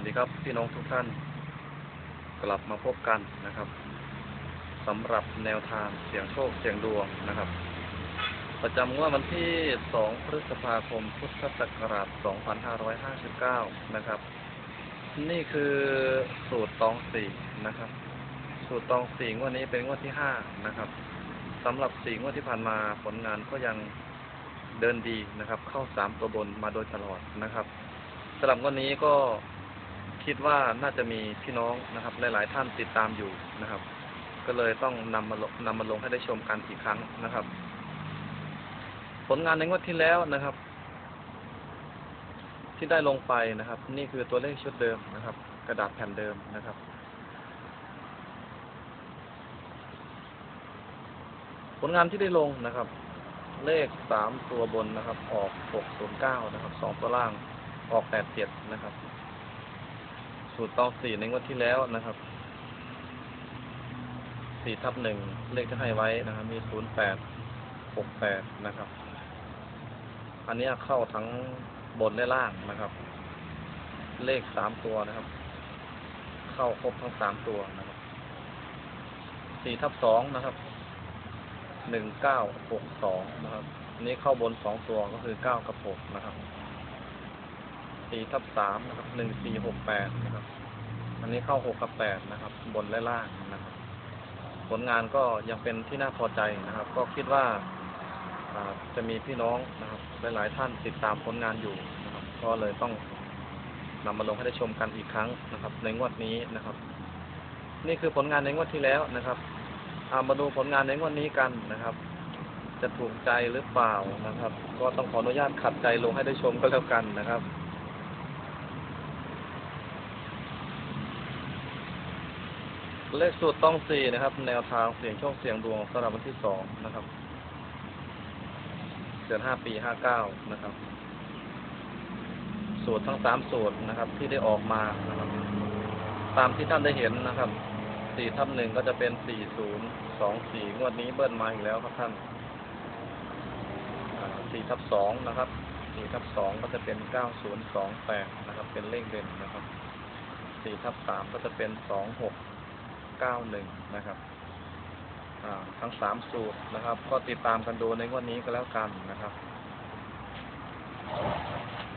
วัสดีครับพี่น้องทุกท่าน กลับมาพบกันนะครับสำหรับแนวทางเสียงโชคเสียงดวงนะครับ ประจำงวดวันที่ 2 พฤษภาคม พุทธศักราช 2559 นะครับ นี่คือสูตรตองสี่นะครับ สูตรตองสี่งวดนี้เป็นงวดที่ 5 นะครับสำหรับสี่งวดที่ผ่านมาผลงานก็ยังเดินดีนะครับ เข้า3ตัวบนมาโดยตลอดนะครับสำหรับงวันนี้ก็ คิดว่าน่าจะมีพี่น้องนะครับ หลาย ๆ ท่านติดตามอยู่นะครับ ก็เลยต้องนำมาลงนำมาลงให้ได้ชมกันอีกครั้งนะครับ ผลงานในงวดที่แล้วนะครับ ที่ได้ลงไปนะครับ นี่คือตัวเลขชุดเดิมนะครับ กระดาษแผ่นเดิมนะครับผลงานที่ได้ลงนะครับ เลขสามตัวบนนะครับ ออกหกศูนย์เก้านะครับสองตัวล่างออกแปดเจ็ดนะครับ สูตรตองสี่ในงวดที่แล้วนะครับสี่ทับหนึ่งเลขที่ให้ไว้นะครับ มีศูนย์แปดหกแปดนะครับ อันนี้เข้าทั้งบนและล่างนะครับ เลขสามตัวนะครับ เข้าครบทั้งสามตัวนะครับสี่ทับสองนะครับหนึ่งเก้าหกสองนะครับอันนี้เข้าบนสองตัวก็คือเก้ากับหกนะครับ สี่ทับสามนะครับหนึ่งสี่หกแปดนะครับ อันนี้เข้าหกกับแปดนะครับ บนและล่างนะครับ ผลงานก็ยังเป็นที่น่าพอใจนะครับ ก็คิดว่าจะมีพี่น้องนะครับหลายๆท่านติดตามผลงานอยู่นะครับ ก็เลยต้องนำมาลงให้ได้ชมกันอีกครั้งนะครับ ในงวดนี้นะครับ นี่คือผลงานในงวดที่แล้วนะครับเอามาดูผลงานในงวดนี้กันนะครับ จะถูกใจหรือเปล่านะครับ ก็ต้องขออนุญาตขัดใจลงให้ได้ชมก็แล้วกันนะครับ เลขสูตรต้องสี่นะครับ แนวทางเสียงโชคเสียงดวงสำหรับวันที่สองนะครับ เดือนห้าปีห้าเก้านะครับ สูตรทั้งสามสูตรนะครับ ที่ได้ออกมานะครับ ตามที่ท่านได้เห็นนะครับสี่ทับหนึ่งก็จะเป็นสี่ศูนย์สองสี่งวดนี้เบิ้ลมาอีกแล้วครับท่านสี่ทับสองนะครับสี่ทับสองก็จะเป็นเก้าศูนย์สองแปดนะครับ เป็นเลขเด่นนะครับสี่ทับสามก็จะเป็นสองหก เก้าหนึ่งนะครับทั้งสามสูตรนะครับ ก็ติดตามกันดูในงวดนี้ก็แล้วกันนะครับ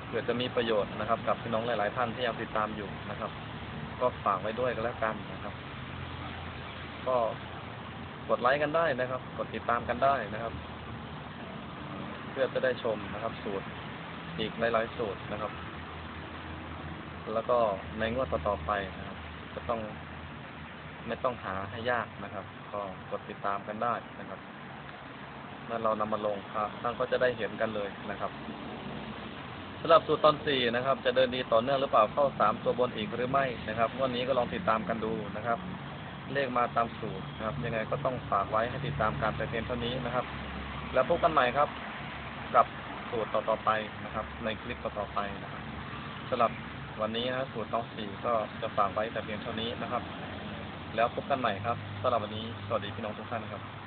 เผื่อจะมีประโยชน์นะครับ กับพี่น้องหลาย ๆ ท่านที่ยังติดตามอยู่นะครับ ก็ฝากไว้ด้วยกันแล้วกันนะครับ ก็กดไลค์กันได้นะครับ กดติดตามกันได้นะครับ เพื่อจะได้ชมนะครับ สูตรอีกหลายๆสูตรนะครับ แล้วก็ในงวดต่อๆไปนะครับ จะต้อง ไม่ต้องหาให้ยากนะครับ ก็กดติดตามกันได้นะครับเมื่อเรานำมาลงครับท่านก็จะได้เห็นกันเลยนะครับสำหรับสูตรตอนสี่นะครับ จะเดินดีต่อเนื่องหรือเปล่าเข้าสามตัวบนอีกหรือไม่นะครับวันนี้ก็ลองติดตามกันดูนะครับ เลขมาตามสูตรนะครับ ยังไงก็ต้องฝากไว้ให้ติดตามการแต่เพียงเท่านี้นะครับ แล้วพบกันใหม่ครับ กับสูตรต่อๆไปนะครับ ในคลิปต่อๆไปนะครับสำหรับวันนี้นะสูตรตองสี่ก็จะฝากไว้แต่เพียงเท่านี้นะครับ แล้วพบกันใหม่ครับสำหรับวันนี้สวัสดีพี่น้องทุกท่านครับ